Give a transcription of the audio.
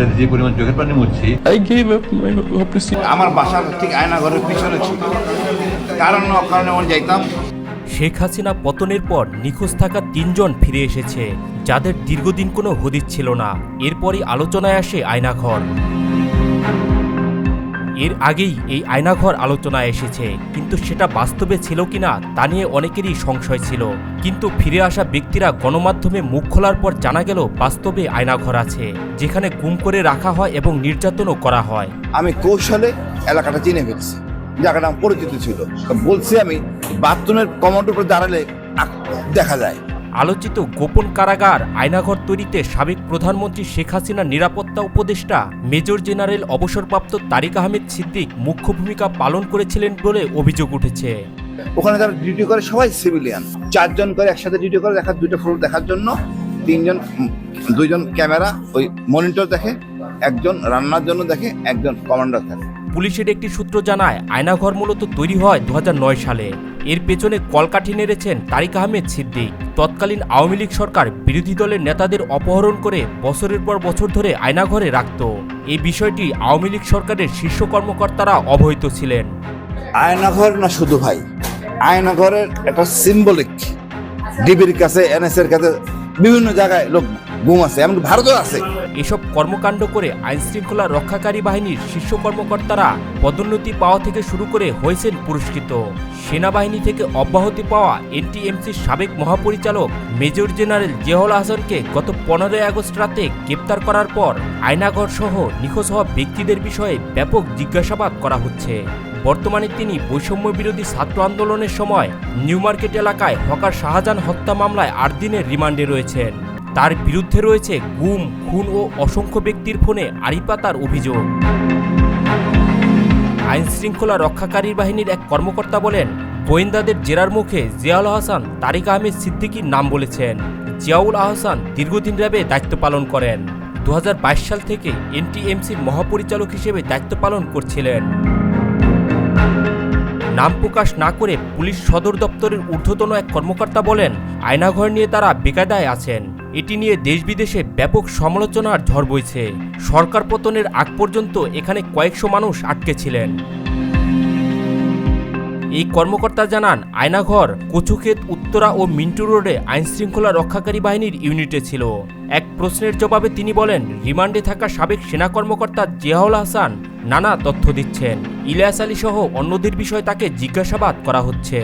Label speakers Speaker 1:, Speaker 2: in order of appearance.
Speaker 1: এটা যে পরিমাণ চোখের পানি মুছছি.
Speaker 2: আমার বাসার ঠিক আয়না ঘরের পিছনে ছিল। কারণ অকারণে আমি যাইতাম।
Speaker 3: শেখ হাসিনা পতনের পর নিখোঁজ থাকা তিনজন ফিরে এসেছে যাদের দীর্ঘদিন কোনো হদিস ছিল না। এরপরই আলোচনায় আসে আয়নাঘর। এর আগেই এই আয়নাঘর আলোচনায় এসেছে, কিন্তু সেটা বাস্তবে ছিল কিনা তা নিয়ে অনেকেরই সংশয় ছিল। কিন্তু ফিরে আসা ব্যক্তিরা গণমাধ্যমে মুখ খোলার পর জানা গেল, বাস্তবে আয়নাঘর আছে, যেখানে গুম করে রাখা হয় এবং নির্যাতনও করা হয়।
Speaker 2: আমি কৌশলে এলাকাটা চিনে ফেলছি। জায়গাটা পরিচিত ছিল। বলছি আমি, বাথরুমের কমোডের উপরে দাঁড়ালে দেখা যায়।
Speaker 3: আলোচিত গোপন কারাগার, আয়নাঘর তৈরিতে সাবেক প্রধানমন্ত্রী শেখ হাসিনার নিরাপত্তা উপদেষ্টা, মেজর জেনারেল অবসরপ্রাপ্ত তারিক আহমেদ সিদ্দিক মুখ্য ভূমিকা পালন করেছিলেন বলে অভিযোগ উঠেছে।
Speaker 2: ওখানে যারা ডিউটি করে সবাই সিভিলিয়ান। চারজন করে একসাথে ডিউটি করে দেখার দুটো ফ্লোর দেখার জন্য, তিনজন দুইজন ক্যামেরা, ওই মনিটর দেখে, একজন রান্নার জন্য দেখে, একজন কমান্ডার থাকে।
Speaker 3: পুলিশের একটি সূত্র জানায়, আয়নাঘর মূলত তৈরি হয় দু হাজার নয় সালে। এর পেছনে কলকাঠি নেড়েছেন তারিক আহমেদ সিদ্দিক। তৎকালীন আওয়ামী লীগ সরকার বিরোধী দলের নেতাদের অপহরণ করে বছরের পর বছর ধরে আয়নাঘরে রাখত। এই বিষয়টি আওয়ামী লীগ সরকারের শীর্ষ কর্মকর্তারা অবহিত ছিলেন।
Speaker 2: আয়নাঘর না শুধু ভাই? আয়নাঘরের একটা সিম্বলিক ডিবির কাছে এনএস এর কাছে বিভিন্ন জায়গায় লোক ঘুম আছে, এমন ভারতও আছে।
Speaker 3: এসব কর্মকাণ্ড করে আইনশৃঙ্খলা রক্ষাকারী বাহিনীর শীর্ষ কর্মকর্তারা পদোন্নতি পাওয়া থেকে শুরু করে হয়েছেন পুরস্কৃত। সেনাবাহিনী থেকে অব্যাহতি পাওয়া এনটিএমসির সাবেক মহাপরিচালক মেজর জেনারেল জেহল আহসানকে গত পনেরোই আগস্ট রাতে গ্রেপ্তার করার পর আয়নাঘর সহ নিখোঁজ হওয়া ব্যক্তিদের বিষয়ে ব্যাপক জিজ্ঞাসাবাদ করা হচ্ছে। বর্তমানে তিনি বৈষম্য বিরোধী ছাত্র আন্দোলনের সময় নিউ মার্কেট এলাকায় হকার শাহজাহান হত্যা মামলায় আট দিনের রিমান্ডে রয়েছেন। তার বিরুদ্ধে রয়েছে গুম, খুন ও অসংখ্য ব্যক্তির ফোনে আড়িপাতার অভিযোগ। আইন শৃঙ্খলা রক্ষাকারী বাহিনীর এক কর্মকর্তা বলেন, গোয়েন্দাদের জেরার মুখে জিয়াউল আহসান তারিক আহমেদ সিদ্দিকীর নাম বলেছেন। জিয়াউল আহসান দীর্ঘদিন র্যাবে দায়িত্ব পালন করেন। দু হাজার বাইশ সাল থেকে এনটিএমসির মহাপরিচালক হিসেবে দায়িত্ব পালন করছিলেন। নাম প্রকাশ না করে পুলিশ সদর দপ্তরের ঊর্ধ্বতন এক কর্মকর্তা বলেন, আয়নাঘর নিয়ে তারা বেকায়দায় আছেন। এটি নিয়ে দেশ বিদেশে ব্যাপক সমালোচনার ঝড় বইছে। সরকার পতনের আগ পর্যন্ত এখানে কয়েকশো মানুষ আটকে ছিলেন। এই কর্মকর্তা জানান, আয়নাঘর, কচুক্ষেত, উত্তরা ও মিন্টু রোডে আইনশৃঙ্খলা রক্ষাকারী বাহিনীর ইউনিটে ছিল। এক প্রশ্নের জবাবে তিনি বলেন, রিমান্ডে থাকা সাবেক সেনা কর্মকর্তা জিয়াউল হাসান নানা তথ্য দিচ্ছেন। ইলিয়াস আলী সহ অন্যদের বিষয়ে তাকে জিজ্ঞাসাবাদ করা হচ্ছে।